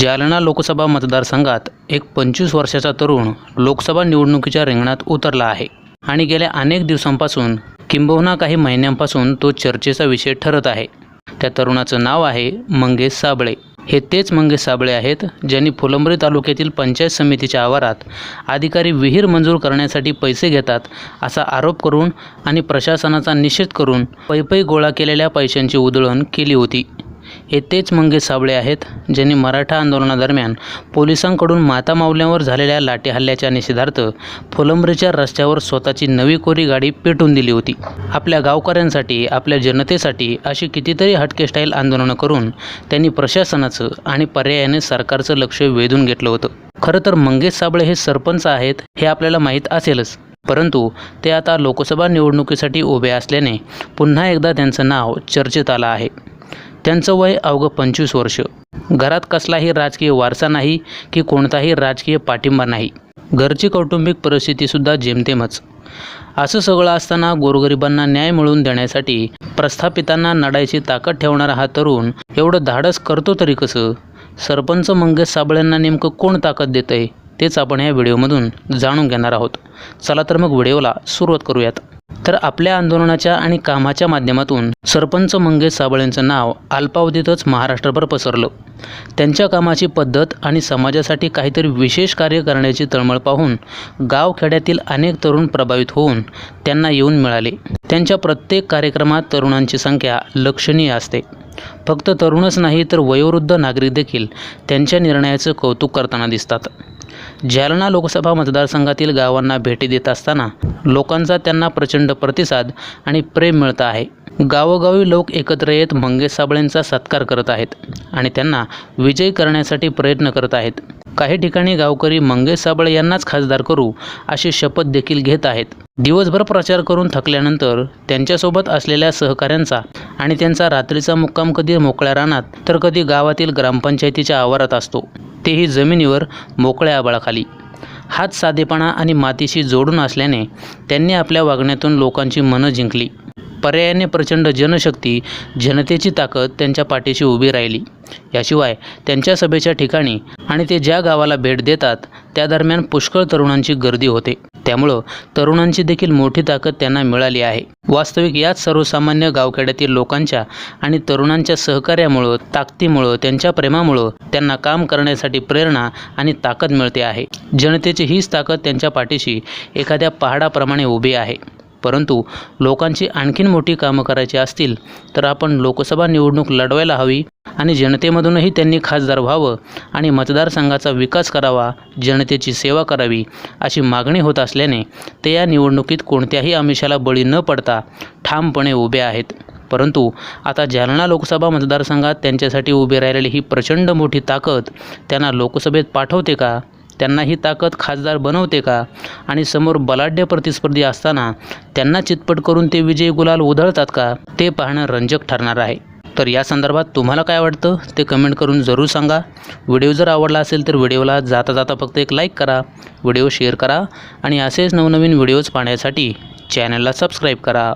जालना लोकसभा मतदारसंघात एक पंचवीस वर्षाचा तरुण लोकसभा निवडणुकीच्या रिंगणात उतरला आहे. आणि गेल्या अनेक दिवसांपासून किंबहुना काही महिन्यांपासून तो चर्चेचा विषय ठरत आहे. त्या तरुणाचं नाव आहे मंगेश साबळे. हे तेच मंगेश साबळे आहेत ज्यांनी फुलंब्री तालुक्यातील पंचायत समितीच्या आवारात अधिकारी विहीर मंजूर करण्यासाठी पैसे घेतात असा आरोप करून आणि प्रशासनाचा निषेध करून पैपै गोळा केलेल्या पैशांची उधळण केली होती. हे तेच मंगेश साबळे आहेत ज्यांनी मराठा आंदोलनादरम्यान पोलिसांकडून मातामाऊल्यांवर झालेल्या लाठी हल्ल्याच्या निषेधार्थ फुलंब्रीच्या रस्त्यावर स्वतःची नवी कोरी गाडी पेटून दिली होती. आपल्या गावकऱ्यांसाठी आपल्या जनतेसाठी अशी कितीतरी हटके स्टाईल आंदोलनं करून त्यांनी प्रशासनाचं आणि पर्यायाने सरकारचं लक्ष वेधून घेतलं होतं. खरं तर मंगेश साबळे हे सरपंच आहेत हे आपल्याला माहीत असेलच. परंतु ते आता लोकसभा निवडणुकीसाठी उभे असल्याने पुन्हा एकदा त्यांचं नाव चर्चेत आलं आहे. त्यांचं वय अवघं पंचवीस वर्ष. घरात कसलाही राजकीय वारसा नाही की कोणताही राजकीय पाठिंबा नाही. घरची कौटुंबिक परिस्थितीसुद्धा जेमतेमच. असं सगळं असताना गोरगरिबांना न्याय मिळवून देण्यासाठी प्रस्थापितांना नडायची ताकद ठेवणारा हा तरुण एवढं धाडस करतो तरी कसं? सरपंच मंगेश साबळेंना नेमकं कोण ताकद देतं आहे तेच आपण या व्हिडिओमधून जाणून घेणार आहोत. चला तर मग व्हिडिओला सुरुवात करूयात. तर आपल्या आंदोलनाच्या आणि कामाच्या माध्यमातून सरपंच मंगेश साबळेंचं नाव अल्पावधीतच महाराष्ट्रभर पसरलं. त्यांच्या कामाची पद्धत आणि समाजासाठी काहीतरी विशेष कार्य करण्याची तळमळ पाहून गावखेड्यातील अनेक तरुण प्रभावित होऊन त्यांना येऊन मिळाले. त्यांच्या प्रत्येक कार्यक्रमात तरुणांची संख्या लक्षणीय असते. फक्त तरुणच नाही तर वयोवृद्ध नागरिक देखील त्यांच्या निर्णयाचं कौतुक करताना दिसतात. जालना लोकसभा मतदारसंघातील गावांना भेटी देत असताना लोकांचा त्यांना प्रचंड प्रतिसाद आणि प्रेम मिळतं आहे. गावोगावी लोक एकत्र येत मंगेश साबळेंचा सत्कार करत आहेत आणि त्यांना विजयी करण्यासाठी प्रयत्न करत आहेत. काही ठिकाणी गावकरी मंगेश साबळे यांनाच खासदार करू अशी शपथ देखील घेत आहेत. दिवसभर प्रचार करून थकल्यानंतर त्यांच्यासोबत असलेल्या सहकाऱ्यांचा आणि त्यांचा रात्रीचा मुक्काम कधी मोकळ्या रानात तर कधी गावातील ग्रामपंचायतीच्या आवारात असतो. तेही जमिनीवर मोकळ्या आबाळाखाली. हात साधेपणा आणि मातीशी जोडून असल्याने त्यांनी आपल्या वागण्यातून लोकांची मनं जिंकली. पर्यायाने प्रचंड जनशक्ती जनतेची ताकद त्यांच्या पाठीशी उभी राहिली. याशिवाय त्यांच्या सभेच्या ठिकाणी आणि ते ज्या गावाला भेट देतात त्या दरम्यान पुष्कळ तरुणांची गर्दी होते. त्यामुळं तरुणांची देखील मोठी ताकद त्यांना मिळाली आहे. वास्तविक याच सर्वसामान्य गावखेड्यातील लोकांच्या आणि तरुणांच्या सहकार्यामुळं ताकदीमुळं त्यांच्या प्रेमामुळं त्यांना काम करण्यासाठी प्रेरणा आणि ताकद मिळते आहे. जनतेची हीच ताकद त्यांच्या पाठीशी एखाद्या पहाडाप्रमाणे उभी आहे. परंतु लोकांची आणखीन मोठी कामं करायची असतील तर आपण लोकसभा निवडणूक लढवायला हवी आणि जनतेमधूनही त्यांनी खासदार व्हावं आणि मतदारसंघाचा विकास करावा जनतेची सेवा करावी अशी मागणी होत असल्याने ते या निवडणुकीत कोणत्याही आमिषाला बळी न पडता ठामपणे उभे आहेत. परंतु आता जालना लोकसभा मतदारसंघात त्यांच्यासाठी उभी राहिलेली ही प्रचंड मोठी ताकद त्यांना लोकसभेत पाठवते का? त्यांना ही ताकद खासदार बनवते का? आणि समोर बलाढ्य प्रतिस्पर्धी असताना त्यांना चितपट करून ते विजयी गुलाल उधळतात का? ते पाहणं रंजक ठरणार आहे. तर या संदर्भात तुम्हाला काय वाटतं? ते कमेंट करून जरूर सांगा. व्हिडिओ जर आवडला असेल तर व्हिडिओला जाता जाता फक्त एक लाईक करा व्हिडिओ शेअर करा आणि असेच नवनवीन व्हिडिओज पाहण्यासाठी चॅनलला सबस्क्राईब करा.